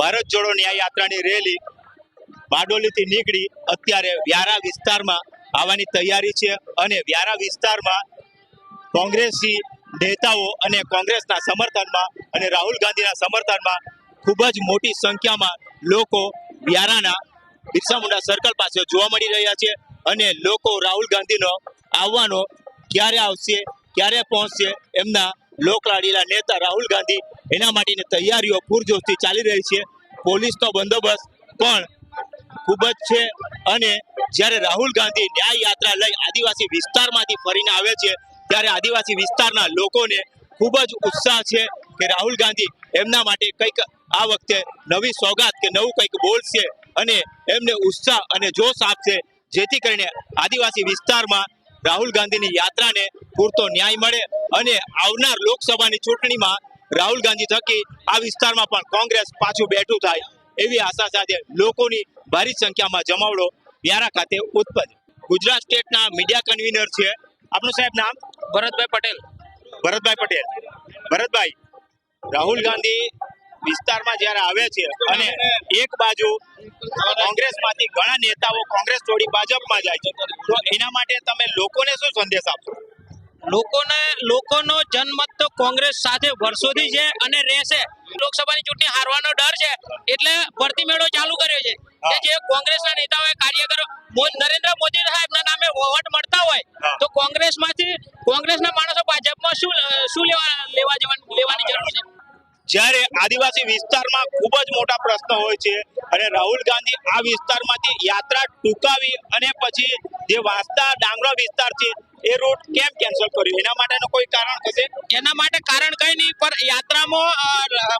ભારત જોડો ન્યાય રેલી બારડોલીથી નીકળી અત્યારે વ્યારા વિસ્તારમાં આવવાની તૈયારી છે અને વ્યારા વિસ્તારમાં કોંગ્રેસી નેતાઓ અને કોંગ્રેસના સમર્થનમાં અને રાહુલ ગાંધીના સમર્થનમાં ખૂબ જ મોટી સંખ્યામાં લોકો વ્યારાના બિરસા મુંડા સર્કલ પાસે જોવા મળી રહ્યા છે અને લોકો રાહુલ ગાંધીનો આવવાનો ક્યારે આવશે, ક્યારે પહોંચશે, એમના લોકલાડીલા નેતા રાહુલ ગાંધી એના માટેની તૈયારીઓ પૂરજોશથી ચાલી રહી છે. પોલીસનો બંદોબસ્ત પણ ખૂબ જ છે અને જ્યારે રાહુલ ગાંધી ન્યાય યાત્રા લઈ આદિવાસી વિસ્તારમાંથી ફરીને આવે છે, ત્યારે આદિવાસી વિસ્તારના લોકોને ખૂબ જ ઉત્સાહ છે કે રાહુલ ગાંધી એમના માટે કંઈક આ વખતે નવી સોગાત કે નવું કંઈક બોલશે અને એમને ઉત્સાહ અને જોશ આપશે, જેથી કરીને આદિવાસી વિસ્તારમાં રાહુલ ગાંધીની યાત્રાને પૂરતો ન્યાય મળે અને આવનાર લોકસભાની ચૂંટણીમાં રાહુલ ગાંધી થકી આ વિસ્તારમાં પણ કોંગ્રેસ પાછું બેઠું થાય એવી આશા સાથે લોકોની ભારી સંખ્યામાં જમાવડો વ્યારા ખાતે ઉત્પન્ન. ગુજરાત સ્ટેટના મીડિયા કન્વીનર છે. આપનું સાહેબ નામ? ભરતભાઈ પટેલ. ભરતભાઈ પટેલ. ભરતભાઈ રાહુલ ગાંધી વિસ્તારમાં જ્યારે આવે છે અને એક બાજુ કોંગ્રેસમાંથી ઘણા નેતાઓ કોંગ્રેસ છોડી ભાજપમાં જાય છે તો એના માટે તમે લોકોને શું સંદેશ આપશો? લોકોને લોકોનો જનમત તો કોંગ્રેસ સાથે વર્ષોથી છે અને રહેશે. લોકસભાની ચૂંટણી હારવાનો ડર છે એટલે ભરતી મેળો ચાલુ કર્યો છે. કે જે કોંગ્રેસના નેતાઓએ કાર્યકરો નરેન્દ્ર મોદી સાહેબના નામે વોટ મળતા હોય તો કોંગ્રેસમાંથી કોંગ્રેસના માણસો ભાજપમાં શું શું લેવા જ્યારે આદિવાસી વિસ્તારમાં ખૂબ જ મોટા પ્રશ્નો હોય છે અને રાહુલ ગાંધી આ વિસ્તારમાંથી યાત્રા ટૂંકાવી અને પછી જે વાંસદા ડાંગરા વિસ્તાર છે એ રૂટ કેમ કેન્સલ કર્યું? એના માટેનું કોઈ કારણ હશે? એના માટે કારણ કંઈ નહીં, પણ યાત્રામાં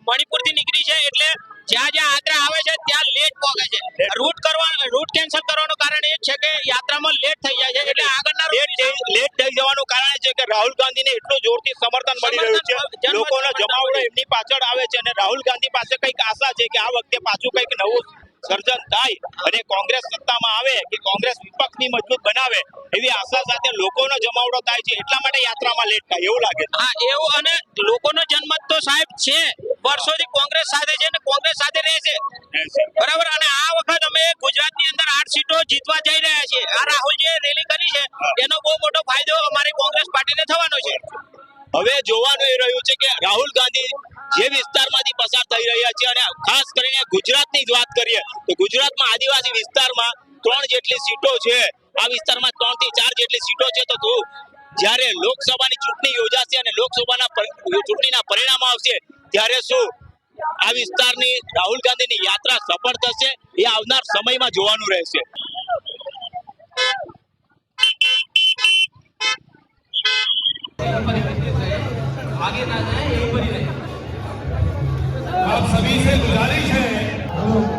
મણિપુરથી નીકળી છે એટલે જ્યાં જ્યાં યાત્રા આવે છે ત્યાં લેટ પહોંચે છે. રૂટ કરવા રૂટ કેન્સલ કરવાનું કારણ એ છે કે યાત્રામાં લેટ થઈ જાય છે એટલે આગળના લેટ લેટ થઈ જવાનું કારણ છે કે રાહુલ ગાંધીને એટલું જોરથી સમર્થન મળી રહ્યું છે. લોકોનો જમાવડો એમની પાછળ આવે છે અને રાહુલ ગાંધી પાસે કંઈક આશા છે કે આ વખતે પાછું કંઈક નવું સર્જન થાય અને કોંગ્રેસ સત્તામાં આવે કે કોંગ્રેસ વિપક્ષની મજબૂત બનાવે એવી આશા સાથે લોકોનો જમાવડો થાય છે એટલા માટે યાત્રામાં લેટ થાય એવું લાગે છે. હા એવું અને લોકોનો જનમત તો સાહેબ છે વર્ષોથી કોંગ્રેસ સાથે છે અને કોંગ્રેસ સાથે રહેશે બરાબર અને આ વખત અમે ગુજરાતની અંદર આઠ સીટો જીતવા જઈ રહ્યા છીએ. આ રાહુલ જે રેલી કરી છે એનો બહુ મોટો ફાયદો અમારી કોંગ્રેસ પાર્ટીને થવાનો છે. હવે જોવાનું ગુજરાતમાં આદિવાસી વિસ્તારમાં ત્રણ જેટલી સીટો છે આ વિસ્તારમાં ત્રણ થી ચાર જેટલી સીટો છે તો તું જ્યારે લોકસભાની ચૂંટણી યોજાશે અને લોકસભાના પર- ચૂંટણીના પરિણામ આવશે ત્યારે શું આ વિસ્તારની રાહુલ ગાંધીની યાત્રા સફળ થશે એ આવનાર સમયમાં જોવાનું રહેશે आप सभी से गुजारिश है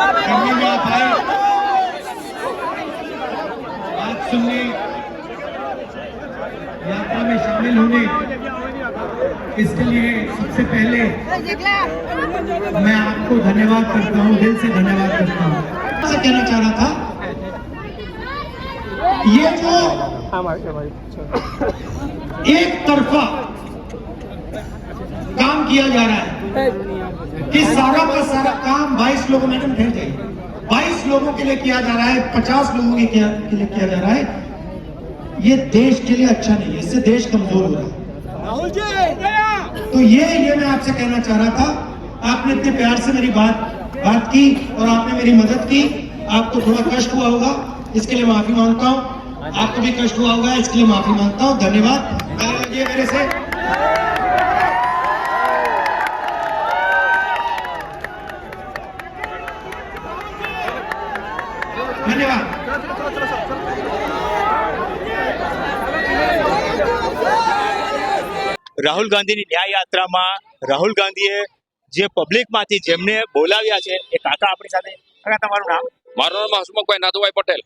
करने में आप आए बात सुनने यात्रा में शामिल होने इसके लिए सबसे पहले मैं आपको धन्यवाद करता हूँ। दिल से धन्यवाद करता हूँ। कहना चाह रहा था ये जो एक तरफा काम किया जा रहा है। कि सारा का सारा काम 22 लोगों मैडम ठहर जाइए 22 लोगों के लिए किया जा रहा है 50 लोगों के, किया, के लिए किया जा रहा है। ये देश के लिए अच्छा नहीं है इससे देश कमज़ोर हो रहा है। राहुल जी तो ये ये मैं आपसे कहना चाह रहा था आपने इतने प्यार से मेरी बात बात की और आपने मेरी मदद की। आपको थोड़ा कष्ट हुआ होगा इसके लिए माफ़ी माँगता हूँ। आपको भी कष्ट हुआ होगा इसके लिए माफ़ी माँगता हूँ। धन्यवाद। मेरे से। રાહુલ ગાંધીની ન્યાય યાત્રામાં રાહુલ ગાંધીએ જે પબ્લિકમાંથી જેમને બોલાવ્યા છે એ કાકા આપણી સાથે. કાકા તમારું નામ? મારું નામ હસમુખભાઈ નાથુભાઈ પટેલ.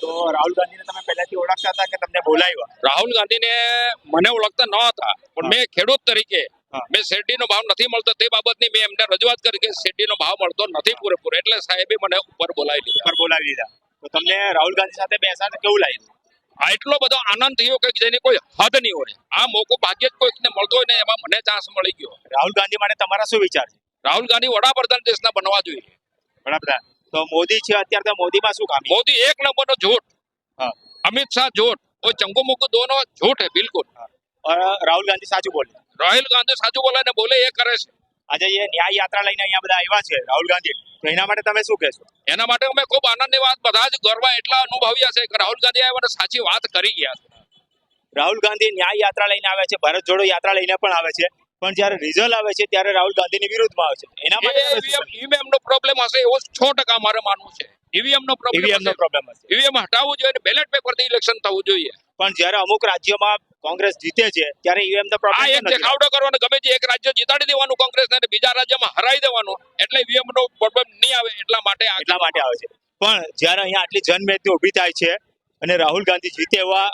તો રાહુલ ગાંધીને તમે પહેલાથી ઓળખતા હતા કે તમને બોલાવ્યા? રાહુલ ગાંધીને મને ઓળખતા ન હતા પણ મેં ખેડૂત તરીકે. મેં શેરડીનો ભાવ નથી મળતો તે બાબતની મેં એમને રજૂઆત કરી કે શેરડીનો ભાવ મળતો નથી પૂરેપૂરો એટલે સાહેબે મને ઉપર બોલાવી લીધા. ઉપર બોલાવી દીધા તો તમને રાહુલ ગાંધી સાથે બેસાને કેવું લાગ્યું? એટલો બધો આનંદ થયો કે જેની કોઈ હદ નહીં હોય. આ મોકો ભાગ્ય જ કોઈકને મળતો હોય ને એમાં મને ચાન્સ મળી ગયો. રાહુલ ગાંધી માટે તમારા શું વિચાર છે? રાહુલ ગાંધી વડાપ્રધાન દેશના બનવા જોઈએ. વડાપ્રધાન. તો મોદી છે અત્યારે તો મોદીમાં શું કામ મોદી એક નંબર નો ઝૂઠ અમિત શાહ ઝૂઠ કોઈ ચંગુ મુકુ દોનો ઝૂઠ હે. બિલકુલ રાહુલ ગાંધી સાચું બોલે. રાહુલ ગાંધી સાચું બોલે ને બોલે એ કરે છે. આજે એ ન્યાય યાત્રા લઈને અહીંયા બધા આવ્યા છે રાહુલ ગાંધી. તો એના માટે તમે શું કહેશો? એના માટે અમે ખૂબ આનંદની વાત બધા જ ગર્વ એટલા અનુભવ્યા છે કે રાહુલ ગાંધી આવ્યા સાચી વાત કરી ગયા છે. રાહુલ ગાંધી ન્યાય યાત્રા લઈને આવે છે ભારત જોડો યાત્રા લઈને પણ આવે છે. પણ જ્યારે રિઝલ્ટ આવે છે ત્યારે રાહુલ ગાંધીની વિરુદ્ધમાં આવે છે. એના માટે ઈવીએમ નો પ્રોબ્લેમ હશે એવો છો ટકા મારે માનવું છે. ઈવીએમ નો નો પ્રોબ્લેમ પ્રોબ્લેમ હશે. ઈવીએમ હટાવવું જોઈએ બેલેટ પેપરથી ઇલેક્શન થવું જોઈએ. પણ જ્યારે અમુક રાજ્યોમાં કોંગ્રેસ જીતે છે ત્યારે ઈવીએમ નો આ એક દેખાવડો કરવાનો ગમે તે એક રાજ્ય જીતાડી દેવાનું કોંગ્રેસને અને બીજા રાજ્યમાં હરાઈ દેવાનું એટલે ઈવીએમ નો પ્રોબ્લેમ નહીં આવે એટલા માટે એટલા માટે આવે છે. પણ જ્યારે અહીંયા આટલી જનમેદની ઊભી થાય છે અને રાહુલ ગાંધી જીતે એવા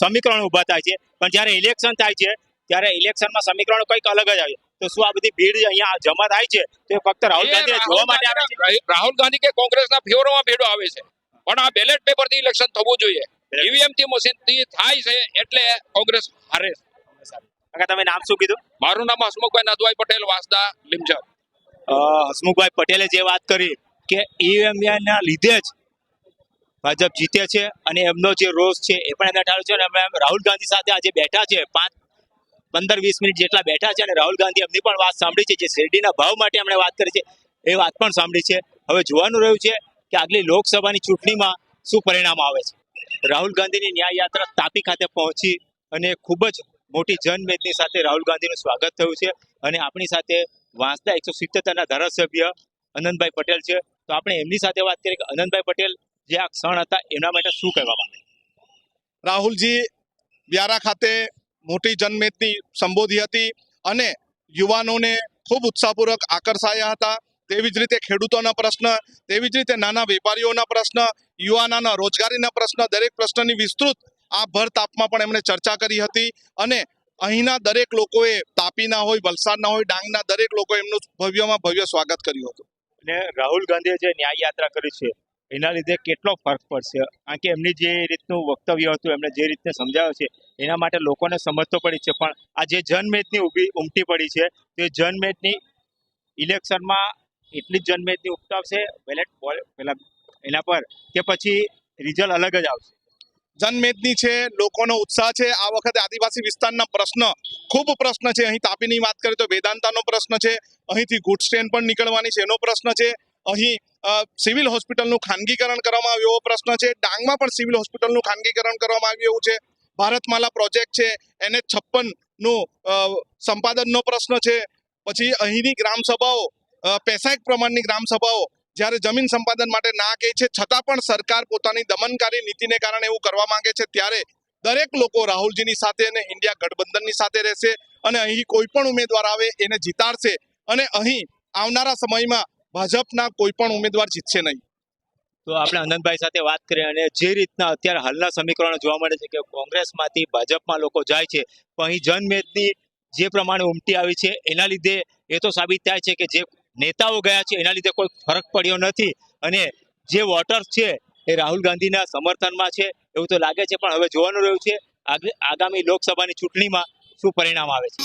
સમીકરણો ઊભા થાય છે પણ જ્યારે ઇલેક્શન થાય છે ત્યારે ઇલેક્શનમાં સમીકરણો કંઈક અલગ જ આવે. તો શું આ બધી ભીડ અહીંયા જમા થાય છે? તે ફક્ત રાહુલ ગાંધી જોવા માટે આવે છે. રાહુલ ગાંધી કે કોંગ્રેસના ફેવરોમાં ભેડો આવે છે. પણ આ બેલેટ પેપરથી ઇલેક્શન થવું જોઈએ. ઈવીએમથી મશીનથી થાય છે એટલે કોંગ્રેસ હારે. કાકા તમે નામ શું કીધું? મારું નામ હસમુખભાઈ નાથુભાઈ પટેલ વાસદા લીમચર અ, હસમુખભાઈ પટેલે જે વાત કરી કે ઈવીએમના લીધે જ ભાજપ જીતે છે અને એમનો જે રોષ છે એ પણ એમને ઠાળ્યો છે અને અમે રાહુલ ગાંધી સાથે આજે બેઠા છે પાંચ પંદર વીસ મિનિટ જેટલા બેઠા છે અને રાહુલ ગાંધી એમની પણ વાત સાંભળી છે જે શેરડીના ભાવ માટે એમણે વાત કરી છે એ વાત પણ સાંભળી છે. હવે જોવાનું રહ્યું છે કે આગલી લોકસભાની ચૂંટણીમાં શું પરિણામ આવે છે. રાહુલ ગાંધીની ન્યાય યાત્રા તાપી ખાતે પહોંચી અને ખૂબ જ મોટી જનમેદની સાથે રાહુલ ગાંધીનું સ્વાગત થયું છે. અને આપણી સાથે વાંસદા એકસો સિત્તેરના ધારાસભ્ય અનંતભાઈ પટેલ છે. તો આપણે એમની સાથે વાત કરીએ કે અનંતભાઈ પટેલ જે આ ક્ષણ હતા એના માટે શું કહેવા માંગે? રાહુલજી, વ્યારા ખાતે મોટી જનમેદની સંબોધી હતી અને યુવાનોને ખૂબ ઉત્સાહપૂર્વક આકર્ષાયા હતા. તેવી જ રીતે ખેડૂતોના પ્રશ્ન, તેવી જ રીતે નાના વેપારીઓના પ્રશ્ન, યુવાનાના રોજગારીના પ્રશ્ન, દરેક પ્રશ્નની વિસ્તૃત આ ભર તાપમાં પણ એમણે ચર્ચા કરી હતી અને અહીંના દરેક લોકોએ તાપીના હોય વલસાડના હોય ડાંગના દરેક લોકો એમનું ભવ્યમાં ભવ્ય સ્વાગત કર્યું હતું. અને રાહુલ ગાંધીએ જે ન્યાય યાત્રા કરી છે, એના લીધે કેટલો ફરક પડશે? કારણ કે એમની જે રીતનું વક્તવ્ય હતું, એમણે જે રીતે સમજાવ્યો છે, એના માટે લોકોને સમજ તો પડી છે, પણ આ જે જનમેદની ઊભી ઉમટી પડી છે, તે જનમેદની ઇલેક્શનમાં એટલી જ જનમેદની ઉપતાવશે બેલેટ પેલા એના પર કે પછી રિઝલ્ટ અલગ જ આવશે. જનમેદની છે લોકોનો ઉત્સાહ છે. આ વખતે આદિવાસી વિસ્તારના પ્રશ્ન ખૂબ પ્રશ્ન છે. અહીં તાપીની વાત કરીએ તો વેદાંતાનો પ્રશ્ન છે. અહીંથી ગુડ્સ ટ્રેન પણ નીકળવાની છે એનો પ્રશ્ન છે. અહીં સિવિલ હોસ્પિટલનું ખાનગીકરણ કરવામાં આવ્યું એવો પ્રશ્ન છે. ડાંગમાં પણ સિવિલ હોસ્પિટલનું ખાનગીકરણ કરવામાં આવ્યું એવું છે. ભારતમાલા પ્રોજેક્ટ છે એને છપ્પનનું સંપાદનનો પ્રશ્ન છે. પછી અહીંની ગ્રામ સભાઓ અ, પેસાયક પ્રમાણની ગ્રામસભાઓ જ્યારે જમીન સંપાદન માટે ના કહે છે, છતાં પણ સરકાર પોતાની દમનકારી નીતિને કારણે એવું કરવા માંગે છે, ત્યારે દરેક લોકો રાહુલજીની સાથે અને ઇન્ડિયા ગઠબંધનની સાથે રહેશે અને અહીં કોઈ પણ ઉમેદવાર આવે એને જીતાડશે અને અહીં આવનારા સમયમાં ભાજપના કોઈ પણ ઉમેદવાર જીતશે નહીં. તો આપણે આનંદભાઈ સાથે વાત કરીએ અને જે રીતના અત્યારે હાલના સમીકરણો જોવા મળે છે કે કોંગ્રેસમાંથી ભાજપમાં લોકો જાય છે, પણ અહીં જનમેદની જે પ્રમાણે ઉમટી આવી છે, એના લીધે એ તો સાબિત થાય છે કે જે નેતાઓ ગયા છે, એના લીધે કોઈ ફરક પડ્યો નથી અને જે વોટર્સ છે, એ રાહુલ ગાંધીના સમર્થનમાં છે, એવું તો લાગે છે, પણ હવે જોવાનું રહ્યું છે આગામી લોકસભાની ચૂંટણીમાં શું પરિણામ આવે છે